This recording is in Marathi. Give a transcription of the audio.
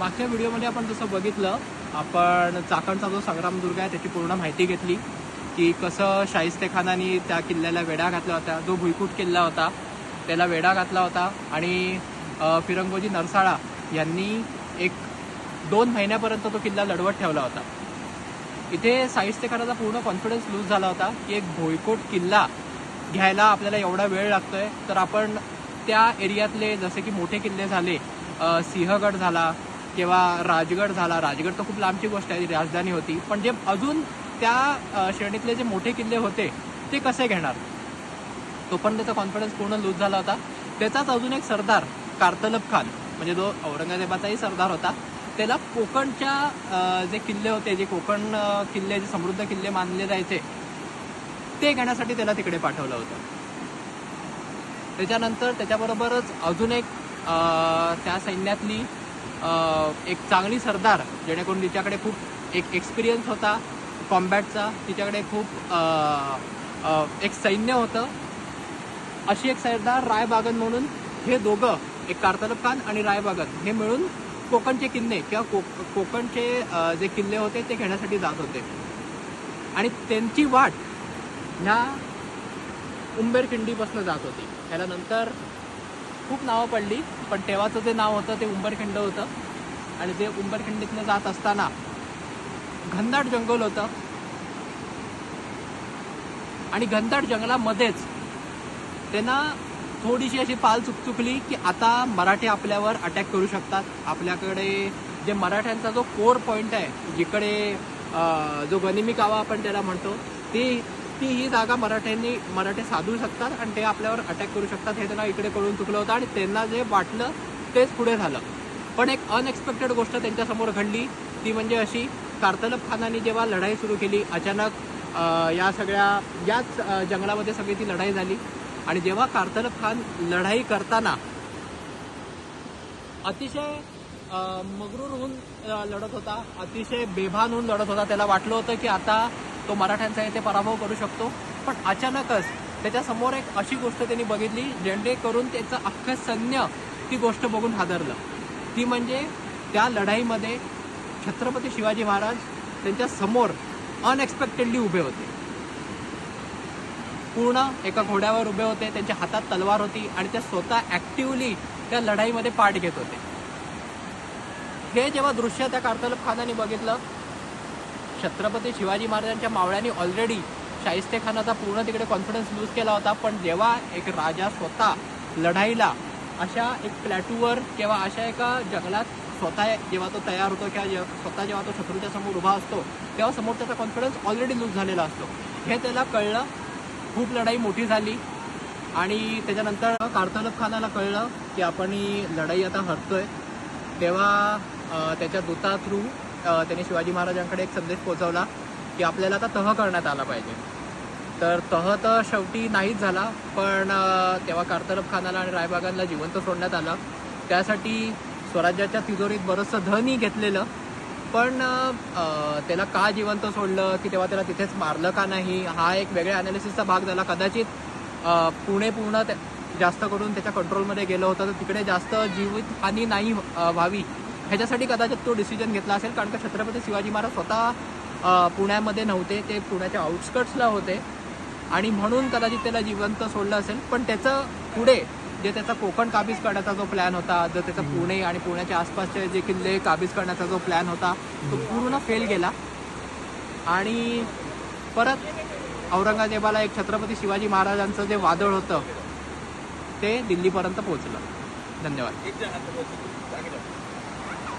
मागच्या व्हिडिओमध्ये आपण जसं बघितलं आपण चाकणचा जो संग्रामदुर्ग आहे त्याची पूर्ण माहिती घेतली. की कसं शाहिस्तेखानाने त्या किल्ल्याला वेढा घातला होता जो भुईकूट किल्ला होता त्याला वेढा घातला होता. आणि फिरंगोजी नरसाळा यांनी एक दोन महिन्यापर्यंत तो किल्ला लढवत ठेवला होता. इथे साहित्यकाराचा पूर्ण कॉन्फिडन्स लूज झाला होता की एक भुईकोट किल्ला घ्यायला आपल्याला एवढा वेळ लागतोय. तर आपण त्या एरियातले जसे की मोठे किल्ले झाले सिंहगड झाला किंवा राजगड झाला राजगड तर खूप लांबची गोष्ट आहे राजधानी होती. पण जे अजून त्या श्रेणीतले जे मोठे किल्ले होते ते कसे घेणार? तो पण त्याचा कॉन्फिडन्स पूर्ण लूज झाला होता. त्याचाच अजून एक सरदार कार्तलब खान म्हणजे जो औरंगजेबाचाही सरदार होता त्याला कोकणच्या जे किल्ले होते जे कोकण किल्ले जे समृद्ध किल्ले मानले जायचे ते घेण्यासाठी त्याला तिकडे पाठवलं होतं. त्याच्यानंतर त्याच्याबरोबरच अजून एक त्या सैन्यातली एक चांगली सरदार जेणेकरून तिच्याकडे खूप एक एक्सपिरियन्स होता कॉम्बॅटचा तिच्याकडे खूप एक सैन्य होतं. अशी एक सरदार रायबागन म्हणून हे दोघं एक कार्तलब खान आणि रायबागन हे मिळून कोकणचे किल्ले किंवा को कोकणचे जे किल्ले होते ते घेण्यासाठी जात होते. आणि त्यांची वाट ह्या उंबेरखिंडीपासून जात होती. ह्याला नंतर खूप नावं पडली पण तेव्हाचं जे नाव होतं ते उंबरखिंड होतं. आणि ते उंबरखिंडीतनं जात असताना घनदाट जंगल होतं. आणि घनदाट जंगलामध्येच त्यांना थोडीशी अशी पाल चुकचुकली की आता मराठी आपल्यावर अटॅक करू शकतात. आपल्याकडे जे मराठ्यांचा जो कोर पॉईंट आहे जिकडे जो गनिमी कावा आपण त्याला म्हणतो ती ती ही जागा मराठ्यांनी मराठे साधू शकतात आणि ते आपल्यावर अटॅक करू शकतात. हे त्यांना इकडे कळून चुकलं होतं आणि त्यांना जे वाटलं तेच पुढे झालं. पण एक अनएक्सपेक्टेड गोष्ट त्यांच्यासमोर घडली. ती म्हणजे अशी कार्तलब खानाने जेव्हा लढाई सुरू केली अचानक या सगळ्या याच जंगलामध्ये सगळी ती लढाई झाली. आणि जेव्हा कार्तलब खान लढाई करताना अतिशय मगरूर होऊन लढत होता अतिशय बेभान होऊन लढत होता त्याला वाटलं होतं की आता तो मराठ्यांचा येथे पराभव करू शकतो. पण अचानकच त्याच्यासमोर एक अशी गोष्ट त्यांनी बघितली जेणेकरून त्याचं अख्खं सैन्य ती गोष्ट बघून हादरलं. ती म्हणजे त्या लढाईमध्ये छत्रपती शिवाजी महाराज त्यांच्यासमोर अनएक्सपेक्टेडली उभे होते. पूर्ण एका घोड्यावर उभे होते त्यांच्या हातात तलवार होती आणि त्या स्वतः ॲक्टिव्हली त्या लढाईमध्ये पार्ट घेत होते. हे जेव्हा दृश्य त्या कार्तलब खानाने बघितलं छत्रपती शिवाजी महाराजांच्या मावळ्यांनी ऑलरेडी शाहिस्ते खानाचा पूर्ण तिकडे कॉन्फिडन्स लूज केला होता. पण जेव्हा एक राजा स्वतः लढाईला अशा एक प्लॅटूवर किंवा अशा एका जंगलात स्वतः जेव्हा तो तयार होतो किंवा स्वतः जेव्हा तो शत्रूच्या समोर उभा असतो तेव्हा समोर त्याचा कॉन्फिडन्स ऑलरेडी लूज झालेला असतो. हे त्याला कळलं. खूप लढाई मोठी झाली. आणि त्याच्यानंतर कार्तलब खानाला कळलं की आपण ही लढाई आता हरतोय. तेव्हा त्याच्या दूता थ्रू त्याने शिवाजी महाराजांकडे एक संदेश पोहोचवला की आपल्याला आता तह करण्यात आला पाहिजे. तर तह तर शेवटी नाहीच झाला पण तेव्हा कार्तलब खानाला आणि रायबागांना जिवंत सोडण्यात आलं. त्यासाठी स्वराज्याच्या तिजोरीत बरंचसं धनही घेतलेलं. पण त्याला का जिवंत सोडलं की तेव्हा त्याला तिथेच मारलं का नाही हा एक वेगळ्या अनालिसिसचा भाग झाला. कदाचित पुणे पूर्ण जास्त करून त्याच्या कंट्रोलमध्ये गेलं होतं तर तिकडे जास्त जीवित हानी नाही व्हावी. ह्याच्यासाठी कदाचित तो डिसिजन घेतला असेल कारण का छत्रपती शिवाजी महाराज स्वतः पुण्यामध्ये नव्हते ते पुण्याच्या आउटस्कट्सला होते. आणि म्हणून कदाचित त्याला जिवंत सोडलं असेल. पण त्याचं पुढे जे त्याचा कोकण काबीज करण्याचा जो प्लॅन होता जो त्याचा पुणे आणि पुण्याच्या आसपासचे जे किल्ले काबीज करण्याचा जो प्लॅन होता तो पूर्ण फेल गेला. आणि परत औरंगजेबाला एक छत्रपती शिवाजी महाराजांचं जे वादळ होतं ते दिल्लीपर्यंत पोहोचलं. धन्यवाद.